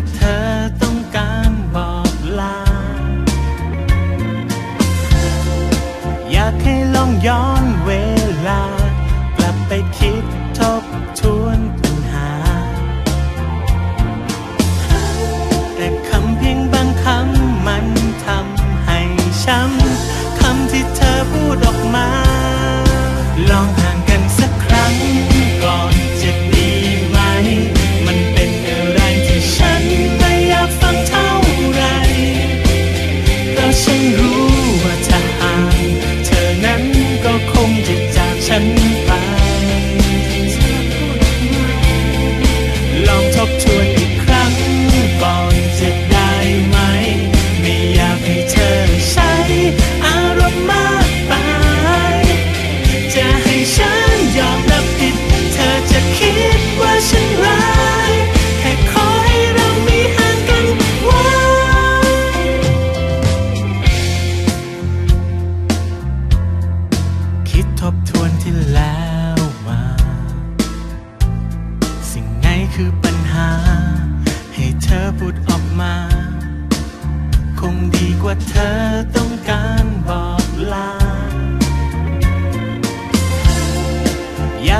ว่เธอต้องการบอกลา อยากให้ลองย้อนเวลา กลับไปคิดทบทวนปัญหา แต่คำเพียงบางคำมันทำให้ช้ำ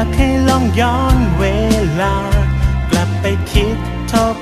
ากให้ลองย้อนเวลา กลับไปคิดทบ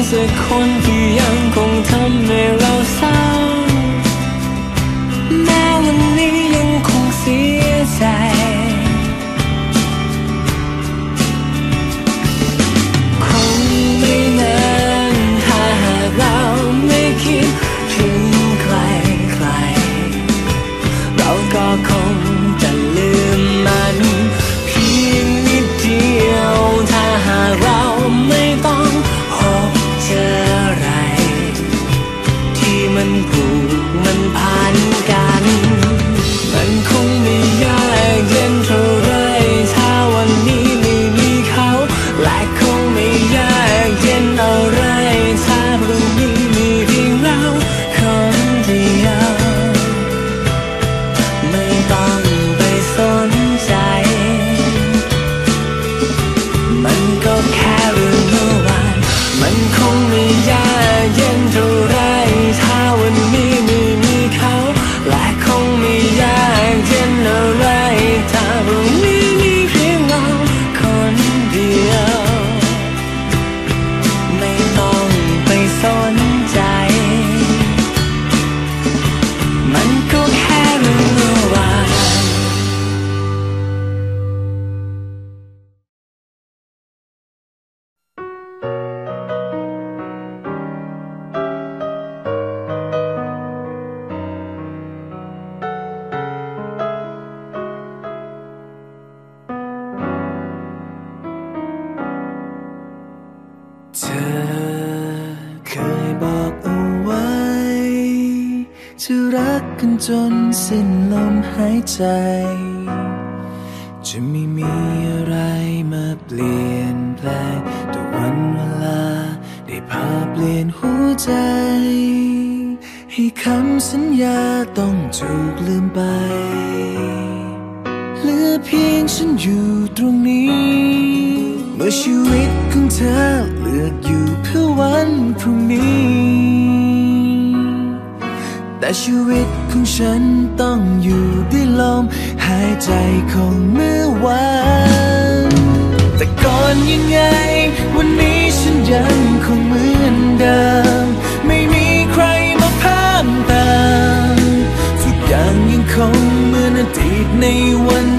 Rời 阳光，他没落下。 จนสิ้นลมหายใจ จะไม่มีอะไรมาเปลี่ยนแปลงแต่วันเวลาได้พาเปลี่ยนหัวใจ ให้คำสัญญาต้องถูกลืมไป เหลือเพียงฉันอยู่ตรงนี้ เมื่อชีวิตของเธอเลือกอยู่เพื่อวันพรุ่งนี้ แต่ชีวิตของฉันต้องอยู่ด้วยลมหายใจของเมื่อวานแต่ก่อนยังไง วันนี้ฉันยังคงเหมือนเดิม ไม่มีใครมาเพิ่มเติมทุกอย่างยังคงเหมือนอดีตในวัน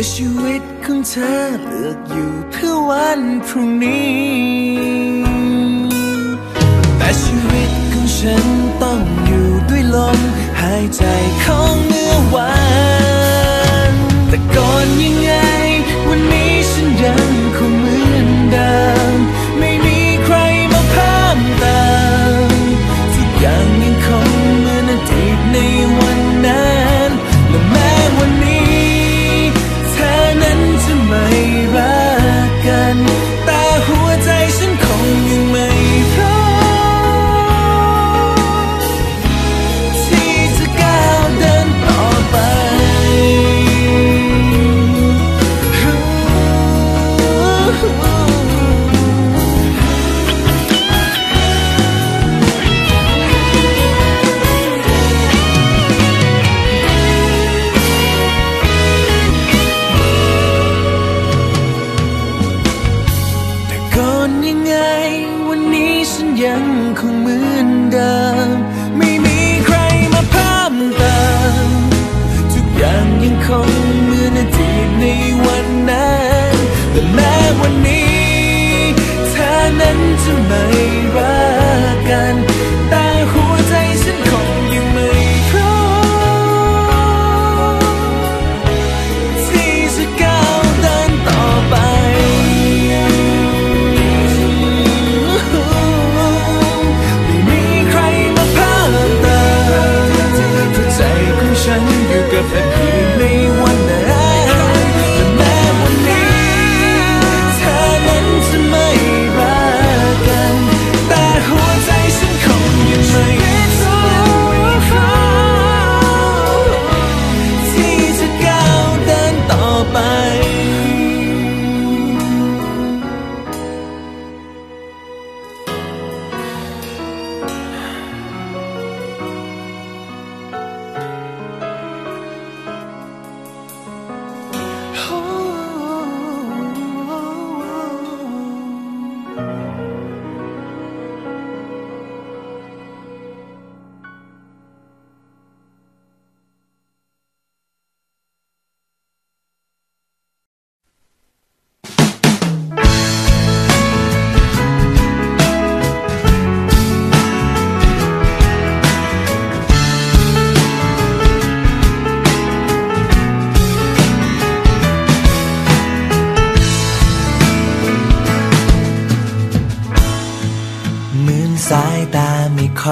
เมื่อชีวิตของเธอเลือกอยู่เพื่อวันพรุ่งนี้ แต่ชีวิตของฉันต้องอยู่ด้วยลมหายใจของเมื่อวานแต่ก่อนยังไง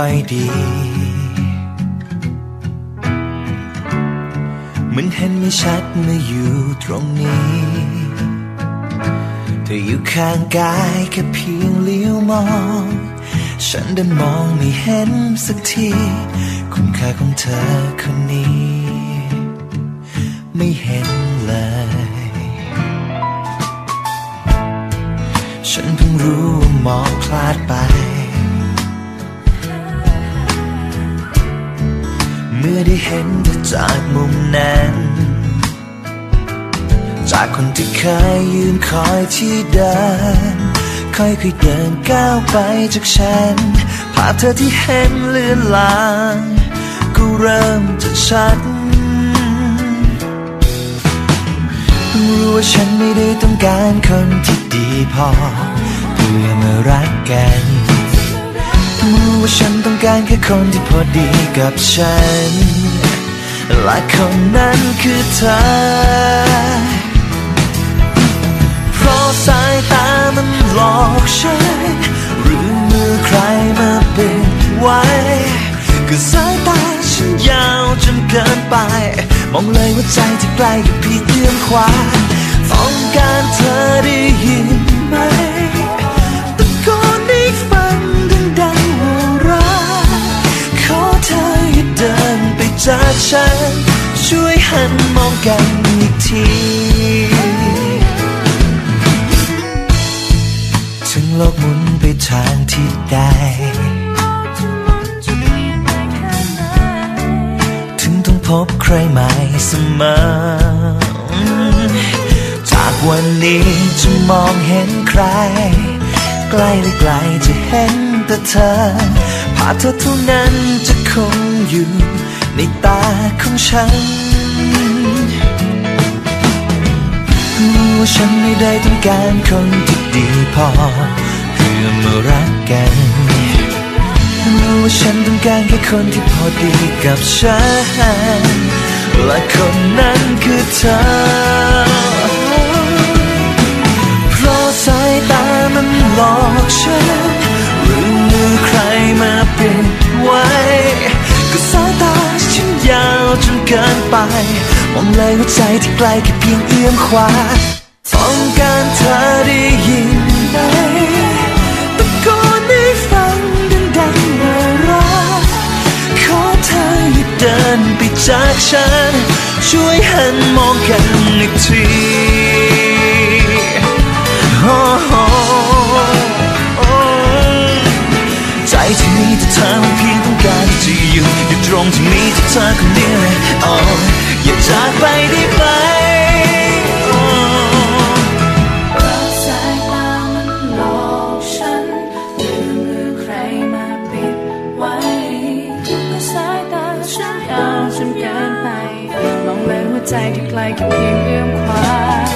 ค่อยดี มันเห็นไม่ชัดเมื่ออยู่ตรงนี้เธออยู่ข้างกายแค่เพียงเลี้ยวมอง ฉันเดินมองไม่เห็นสักที คุณค่าของเธอคนนี้ ไม่เห็นเลย ฉันเพิ่งรู้มองพลาดไป เมื่อได้เห็นเธอจากมุมนั้น จากคนที่เคยยืนคอยที่เดินค่อยๆเดินก้าวไปจากฉันภาพเธอที่เห็นเลือนลางก็เริ่มจะชัดรู้ว่าฉันไม่ได้ต้องการคนที่ดีพอ เพื่อมารักกัน ว่าฉันต้องการแค่คนที่พอดีกับฉัน และคนนั้นคือเธอ เพราะสายตามันหลอกฉัน หรือมือใครมาปิดไว้ก็สายตาฉันยาวจนเกินไป มองเลยว่าใจที่ใกล้กับพียงเอื้อมขวาต้องการเธอได้ยิน ฉัน ช่วยหันมองกันอีกทีถึงโลกหมุนไปทางที่ใดถึงต้องพบใครใหม่เสมอจากวันนี้จะมองเห็นใคร ใกล้หรือไกลจะเห็นแต่เธอภาพเธอเท่านั้นจะคงอยู่ ในตาของฉันรู้ว่าฉันไม่ได้ต้องการคนที่ดีพอ เพื่อมารักกันรู้ว่าฉันต้องการแค่คนที่พอดีกับฉัน และคนนั้นคือเธอ เพราะสายตามันหลอกฉัน หรือมือใครมาปิดไว้ วจนเกินไปมองเลยว่าใจที่ไกลแค่เพียงเอื้อมขวาต้องการเธอได้ยินไหมตะโกนให้ฟังดังๆว่ารักขอเธออย่าเดินไปจากฉัน ช่วยหันมองกันอีกทีโอ้โหใจที่มีแต่เธอเพียง ที่จะอยู่อยู่ตรงที่มีแต่เธอคนเดียวโอ้อย่าจากไปได้ไหมสายตามันหลอกฉันหรือมือใครมาปิดไว้สายตาฉันยาจนเกินไปมองเลยว่าใจที่ไกลแค่เพียงเอื้อมขวา